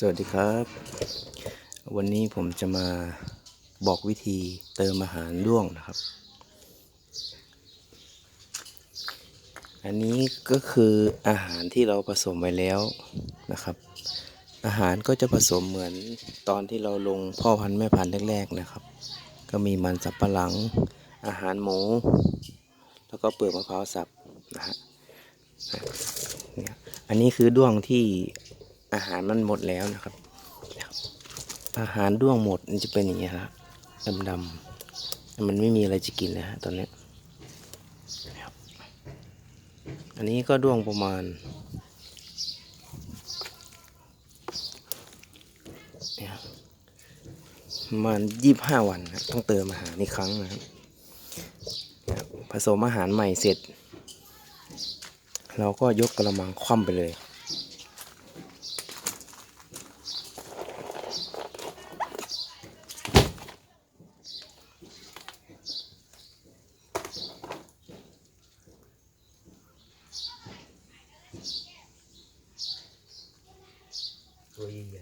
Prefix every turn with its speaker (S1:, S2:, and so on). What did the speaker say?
S1: สวัสดีครับ วันนี้ผมจะมาบอกวิธีเติมอาหารด้วงนะครับ อันนี้ก็คืออาหารที่เราผสมไว้แล้วนะครับ อาหารก็จะผสมเหมือนตอนที่เราลงพ่อพันธุ์แม่พันธุ์แรกๆนะครับ ก็มีมันสับปะหลัง อาหารหมู แล้วก็เปลือกมะพร้าวสับนะฮะอันนี้คือด้วงที่ อาหารมันหมดแล้วนะครับ อาหารด้วงหมดมันจะเป็นอย่างนี้ครับดำๆมันไม่มีอะไรจะกินเลยฮะตอนนี้อันนี้ก็ด้วงประมาณเนี่ยครับประมาณยี่บห้าวันนะต้องเติมอาหารอีกครั้งนะครับ ผสมอาหารใหม่เสร็จ เราก็ยกกระมังคว่ำไปเลย 所以也